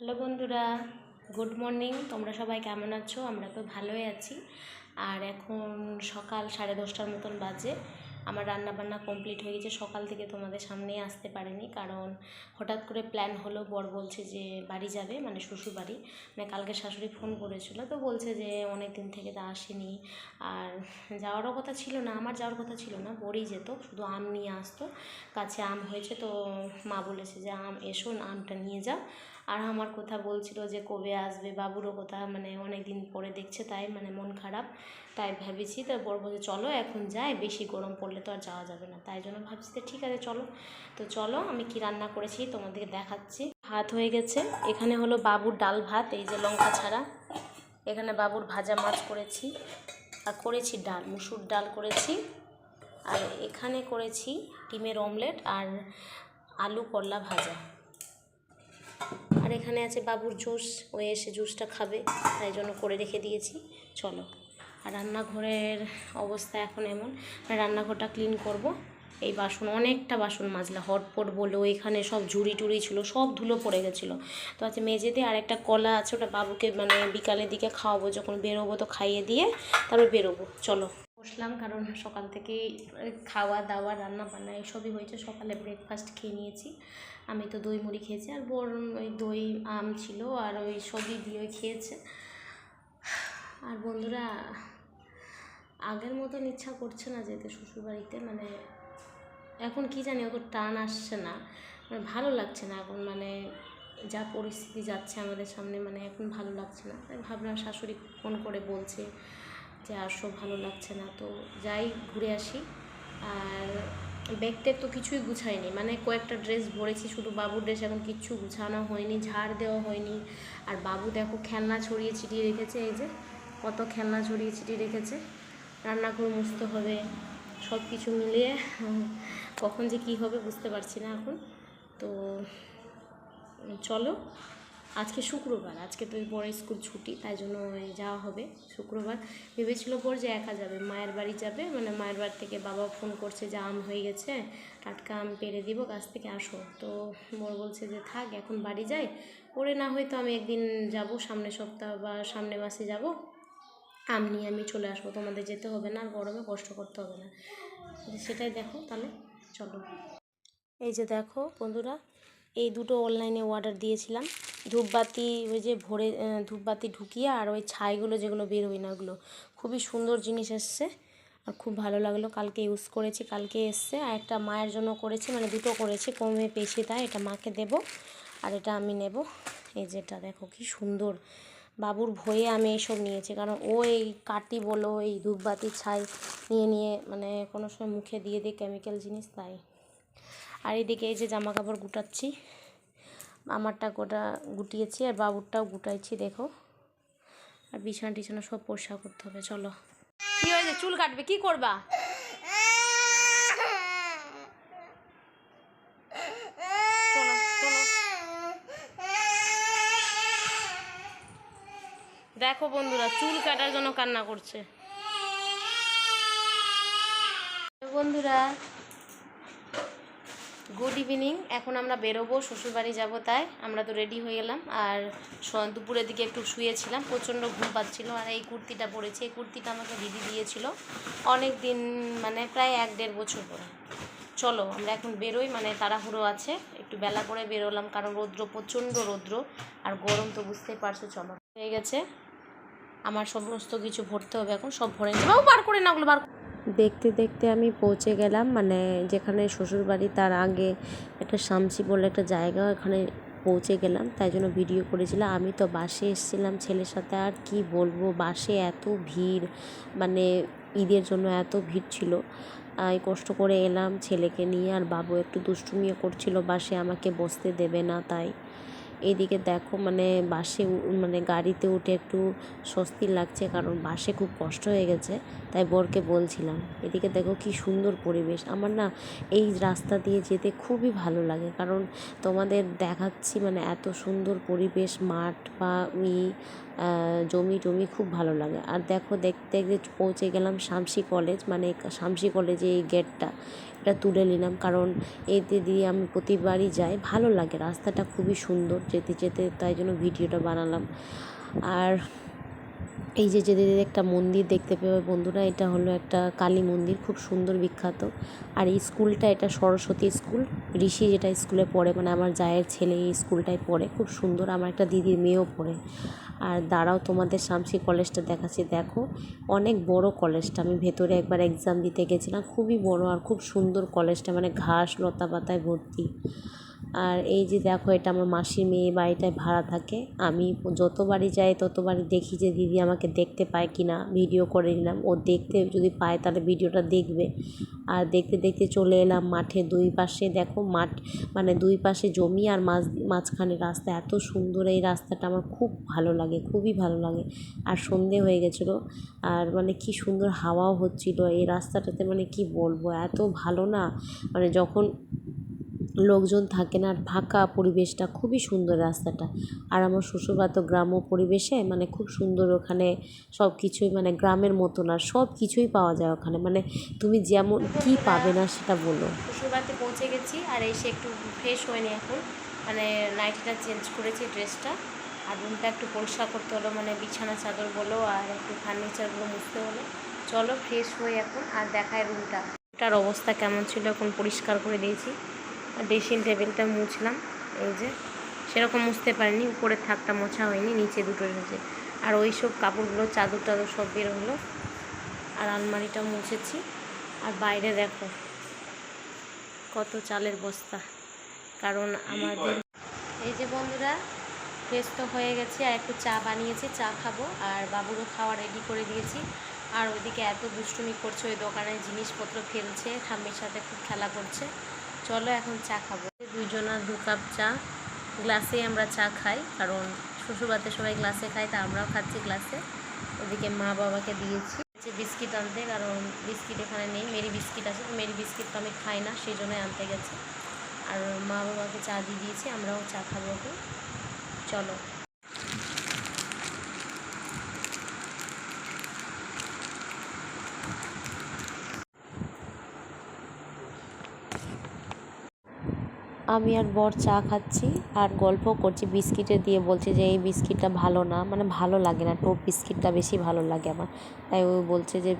Hello বন্ধুরা, good morning. তোমরা সবাই কেমন আছো? আমরা তো ভালোই আছি। আর এখন সকাল সাড়ে দশটার মতন বাজে। আমার রান্না বান্না কমপ্লিট হয়ে গেছে। সকাল থেকে তোমাদের সামনে আসতে পারিনি, কারণ হঠাৎ করে প্ল্যান হলো, বর বলছে যে বাড়ি যাবে মানে শ্বশুর বাড়ি। মানে কালকে শাশুড়ি ফোন করেছিল, তো বলছে যে অনেক দিন থেকে তা আসেনি। আর যাওয়ারও কথা ছিল না, আমার যাওয়ার কথা ছিল না বড়ি যেত, শুধু আম নিয়ে আসতো। কাছে আম হয়েছে, তো মা বলেছে যে, আম, এসো, আমটা নিয়ে যাও। আর আমার কথা বলছিল যে কবে আসবে, বাবুরও কথা মানে অনেক দিন পরে দেখছে তাই মানে মন খারাপ, তাই ভেবেছি তো বড় বলছে, চলো এখন যাই, বেশি গরম পড়লে তো আর যাওয়া যাবে না। তাই জন্য ভাবছি তো ঠিক আছে, চলো। তো চলো, আমি কি রান্না করেছি তোমাদেরকে দেখাচ্ছি। ভাত হয়ে গেছে, এখানে হলো বাবুর ডাল ভাত, এই যে লঙ্কা ছাড়া। এখানে বাবুর ভাজা মাছ করেছি, আর করেছি ডাল, মুসুর ডাল করেছি। আর এখানে করেছি ডিমের অমলেট আর আলু করলা ভাজা। আর এখানে আছে বাবুর জুস, ও এসে জুসটা খাবে, তাই জন্য করে রেখে দিয়েছি। চলো। আর রান্নাঘরের অবস্থা এখন এমন রান্নাঘরটা ক্লিন করব। এই বাসন, অনেকটা বাসন মাজলা হটপট বলো, এখানে সব ঝুড়ি টুড়ি ছিল, সব ধুলো পড়ে গেছিল। তো আছে মেঝেতে আর একটা কলা আছে, ওটা বাবুকে মানে বিকালের দিকে খাওয়াবো, যখন বেরোবো তো খাইয়ে দিয়ে তারপর বেরোবো। চলো। বসলাম কারণ সকাল থেকে খাওয়া, দাওয়া, রান্না বান্না এসবই হয়েছে। সকালে ব্রেকফাস্ট খেয়ে নিয়েছি। আমি তো দই, মুড়ি খেয়েছি আর বোর ওই দই, আম ছিল আর ওই সবই দিয়ে খেয়েছে। আর বন্ধুরা, আগের মতন ইচ্ছা করছে না যেতে শ্বশুরবাড়িতে মানে এখন কি জানি, অত টান আসছে না। মানে ভালো লাগছে না এখন মানে যা পরিস্থিতি যাচ্ছে আমাদের সামনে মানে এখন ভালো লাগছে না। তাই ভাবলাম শাশুড়ি ফোন করে বলছে যে আর আসো ভালো লাগছে না, তো যাই ঘুরে আসি। আর ব্যাগটা তো কিছুই গুছাইনি মানে কয়েকটা ড্রেস ভরেছি, শুধু বাবুর ড্রেস এখন কিচ্ছু গুছানো হয়নি, ঝাড় দেওয়া হয়নি। আর বাবু দেখো খেলনা ছড়িয়ে ছিটিয়ে রেখেছে, এই যে কত খেলনা ছড়িয়ে ছিটিয়ে রেখেছে। রান্নাঘর মুছতে হবে সব কিছু মিলিয়ে কখন যে কী হবে বুঝতে পারছি না এখন। তো চলো আজকে শুক্রবার, আজকে তো পরে স্কুল ছুটি, তাই জন্য যাওয়া হবে শুক্রবার। ভেবেছিল পর যে একা যাবে, মায়ের বাড়ি যাবে মানে মায়ের বাড়ি থেকে বাবা ফোন করছে যে আম হয়ে গেছে, টাটকা আম পেরে দিব, গাছ থেকে আসো। তো মোর বলছে যে থাক, এখন বাড়ি যাই। পরে না হয়তো আমি একদিন যাব, সামনের সপ্তাহ বা সামনে মাসে যাব। আম নিয়ে আমি চলে আসব, তোমাদের যেতে হবে না, আর গরমে কষ্ট করতে হবে না। সেটাই দেখো তাহলে, চলো। এই যে দেখো বন্ধুরা, এই দুটো অনলাইনে অর্ডার দিয়েছিলাম। ধূপবাতি, ওই যে ভরে ধূপবাতি ঢুকিয়ে আর ওই ছাইগুলো যেগুলো বেরোয় না, ওগুলো। খুবই সুন্দর জিনিস এসছে আর খুব ভালো লাগল। কালকে ইউজ করেছি, কালকে এসছে। আর একটা মায়ের জন্য করেছি মানে দুটো করেছি, কমে পেয়েছি তাই, এটা মাকে দেব আর এটা আমি নেব। এই যেটা দেখো কি সুন্দর। বাবুর ভয়ে আমি এইসব নিয়েছি, কারণ ও এই কাটি বলো, এই ধূপবাতি ছাই নিয়ে নিয়ে মানে কোনো সময় মুখে দিয়ে দিই কেমিক্যাল জিনিস তাই। আর এদিকে এই যে জামা কাপড় গুটাচ্ছি আমারটা গোটা গুটিয়েছি আর বাবুরটাও গুটাইছি, দেখো। আর বিছানা টিছানা সব পরিষ্কার করতে হবে, চলো। কি হয়েছে? চুল কাটবে, কি করবা? দেখো বন্ধুরা, চুল কাটার জন্য কান্না করছে। বন্ধুরা গুড ইভিনিং এখন আমরা বেরোবো, শ্বশুরবাড়ি যাব তাই। আমরা তো রেডি হয়ে গেলাম আর দুপুরের দিকে একটু শুয়েছিলাম, প্রচণ্ড ঘুম পাচ্ছিল। আর এই কুর্তিটা পরেছি। এই কুর্তিটা আমাকে দিদি দিয়েছিল অনেক দিন মানে প্রায় এক দেড় বছর পরে। চলো, আমরা এখন বেরোই। মানে তাড়াহুড়ো আছে। একটু বেলা করে বেরোলাম, কারণ রৌদ্র, প্রচণ্ড রৌদ্র। আর গরম তো বুঝতেই পারছ, চলো। হয়ে গেছে। আমার সমস্ত কিছু ভরতে হবে এখন। সব ভরে বাবু, বার করে না ওগুলো, বার দেখতে দেখতে আমি পৌঁছে গেলাম। মানে যেখানে শ্বশুরবাড়ি তার আগে একটা শামসি বলে একটা জায়গা ওখানে পৌঁছে গেলাম। তাই জন্য ভিডিও করেছিলাম আমি তো বাসে এসেছিলাম ছেলের সাথে। আর কি বলব, বাসে এত ভিড় মানে ঈদের জন্য এত ভিড় ছিল। এই কষ্ট করে এলাম ছেলেকে নিয়ে। আর বাবু একটু দুষ্টুমিও করছিল বাসে, আমাকে বসতে দেবে না তাই। এইদিকে দেখো মানে বাসে মানে গাড়িতে উঠে একটু স্বস্তি লাগছে কারণ বাসে খুব কষ্ট হয়ে গেছে, তাই বরকে বলছিলাম, এদিকে দেখো কি সুন্দর পরিবেশ। আমার না এই রাস্তা দিয়ে যেতে খুবই ভালো লাগে কারণ তোমাদের দেখাচ্ছি মানে এত সুন্দর পরিবেশ, মাঠ বা ই জমি টমি খুব ভালো লাগে। আর দেখো দেখতে দেখতে পৌঁছে গেলাম শামসি কলেজ মানে শামসি কলেজে এই গেটটা, এটা তুলে নিলাম কারণ এতে দিয়ে আমি প্রতিবারই যাই, ভালো লাগে, রাস্তাটা খুবই সুন্দর। যেতে যেতে তাই জন্য ভিডিওটা বানালাম। আর এই যে যেতে যেতে একটা মন্দির দেখতে পেয়ে বন্ধুরা, এটা হলো একটা কালী মন্দির, খুব সুন্দর, বিখ্যাত। আর এই স্কুলটা এটা সরস্বতী স্কুল, ঋষি যেটা স্কুলে পড়ে মানে আমার জায়ের ছেলে এই স্কুলটায় পড়ে, খুব সুন্দর। আমার একটা দিদির মেয়েও পড়ে। আর দাঁড়াও, তোমাদের শামসি কলেজটা দেখাচ্ছি। দেখো, অনেক বড় কলেজটা। আমি ভেতরে একবার এক্সাম দিতে গেছিলাম। খুবই বড় আর খুব সুন্দর কলেজটা মানে ঘাস লতা পাতায় ভর্তি। আর এই যে দেখো, এটা আমার মাসির মেয়ে বাড়িটায় ভাড়া থাকে। আমি যতবারই যাই, ততবারই দেখি যে দিদি আমাকে দেখতে পায় কি না ভিডিও করে নিলাম ও দেখতে যদি পায়, তাহলে ভিডিওটা দেখবে। আর দেখতে দেখতে চলে এলাম মাঠে দুই পাশে। দেখো, মাঠ মানে দুই পাশে জমি আর মাঝ, মাঝখানে রাস্তা। এত সুন্দর এই রাস্তাটা আমার খুব ভালো লাগে, খুবই ভালো লাগে। আর সন্ধে হয়ে গেছিল, আর মানে কি সুন্দর হাওয়াও হচ্ছিল। এই রাস্তাটাতে মানে কি বলব, এত ভালো না? মানে যখন লোকজন থাকে না আর ফাঁকা পরিবেশটা খুবই সুন্দর রাস্তাটা। আর আমার শ্বশুরবাড়ি তো গ্রাম্য পরিবেশে মানে খুব সুন্দর ওখানে সব কিছুই মানে গ্রামের মতো না সব কিছুই পাওয়া যায় ওখানে। মানে তুমি যেমন কি পাবে না সেটা বলো। শ্বশুরবাড়িতে পৌঁছে গেছি আর এসে একটু ফ্রেশ হয়নি এখন। মানে নাইটিটা চেঞ্জ করেছি ড্রেসটা আর রুমটা একটু পরিষ্কার করতে হলো মানে বিছানা, চাদর বলো আর একটু ফার্নিচারগুলো মুছতে হলো। চলো ফ্রেশ হয়ে এখন আর দেখায় রুমটা রুমটার অবস্থা কেমন ছিল এখন পরিষ্কার করে দিয়েছি। ড্রেসিং টেবিলটা মুছলাম। এই যে সেরকম মুছতে পারিনি উপরের থাকটা মোছা হয়নি নিচে দুটো এসেছে আর ওই সব কাপড়গুলো চাদর টাদর সব বের হলো। আর আলমারিটা মুছেছি। আর বাইরে দেখো কত চালের বস্তা। কারণ আমাদের এই যে বন্ধুরা ফ্রেশ তো হয়ে গেছে আর একটু চা বানিয়েছি চা খাব। আর বাবুরও খাওয়া রেডি করে দিয়েছি। আর ওইদিকে এত দুষ্টুমি করছে ওই দোকানে জিনিসপত্র ফেলছে ঠাম্মির সাথে খুব খেলা করছে। চলো এখন চা খাব। দুইজনা দু কাপ চা, গ্লাসে আমরা চা খাই, কারণ শ্বশুরবাতে সবাই গ্লাসে খাই তা আমরাও খাচ্ছি গ্লাসে। ওদিকে মা বাবাকে দিয়েছি। হচ্ছে বিস্কিট আনতে, কারণ বিস্কিট এখানে নেই, মেরি বিস্কিট আছে, তো মেরি বিস্কিট তো আমি খাই না সেই জন্যই আনতে গেছে। আর মা বাবাকে চা দিয়ে দিয়েছি, আমরাও চা খাব ওকে চলো। আমি আর বর চা খাচ্ছি আর গল্প করছি, বিস্কিটে দিয়ে বলছে যে এই বিস্কিটটা ভালো না মানে ভালো লাগে না, টোপ বিস্কিটটা বেশি ভালো লাগে আমার। তাই ও বলছে যে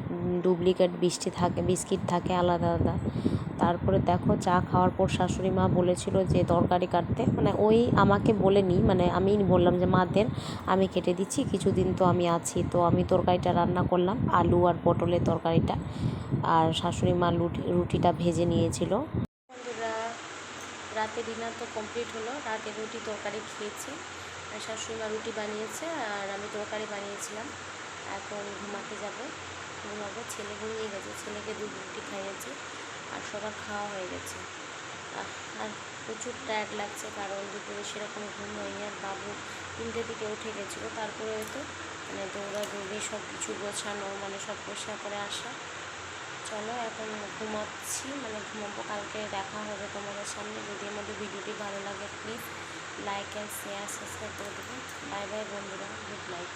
ডুপ্লিকেট বৃষ্টি থাকে, বিস্কিট থাকে আলাদা আলাদা। তারপরে দেখো চা খাওয়ার পর শাশুড়ি মা বলেছিল যে, তরকারি কাটতে। মানে ওই আমাকে বলেনি মানে আমি বললাম যে মাদের আমি কেটে দিচ্ছি, কিছুদিন তো আমি আছি। তো আমি তরকারিটা রান্না করলাম, আলু আর পটলের তরকারিটা। আর শাশুড়ি মা রুটি রুটিটা ভেজে নিয়েছিল। রাতে ডিনার তো কমপ্লিট হলো। রাতে রুটি তরকারি খেয়েছি। শাশুড়িমা রুটি বানিয়েছে আর আমি তরকারি বানিয়েছিলাম। এখন ঘুমাতে যাব। ঘুমাবো। ছেলে ঘুমিয়ে গেছে। ছেলেকে দুধ রুটি খাইয়েছি আর সবার খাওয়া হয়ে গেছে। আর প্রচুর টায়ার্ড লাগছে কারণ দুপুরে সেরকম ঘুম হয়নি। আর বাবু তিনটে দিকে উঠে গেছিল। তারপরে হয়তো মানে দৌড়াদৌড়ি সব কিছু গোছানো মানে সব পরিষ্কার করে আসা। চলো, এখন ঘুমাচ্ছি। মানে ঘুমাবো, কালকে দেখা হবে তোমাদের সামনে। যদি আমাদের ভিডিওটি ভালো লাগে please like and share subscribe করে দেবেন। বাই বাই বন্ধুরা। Good night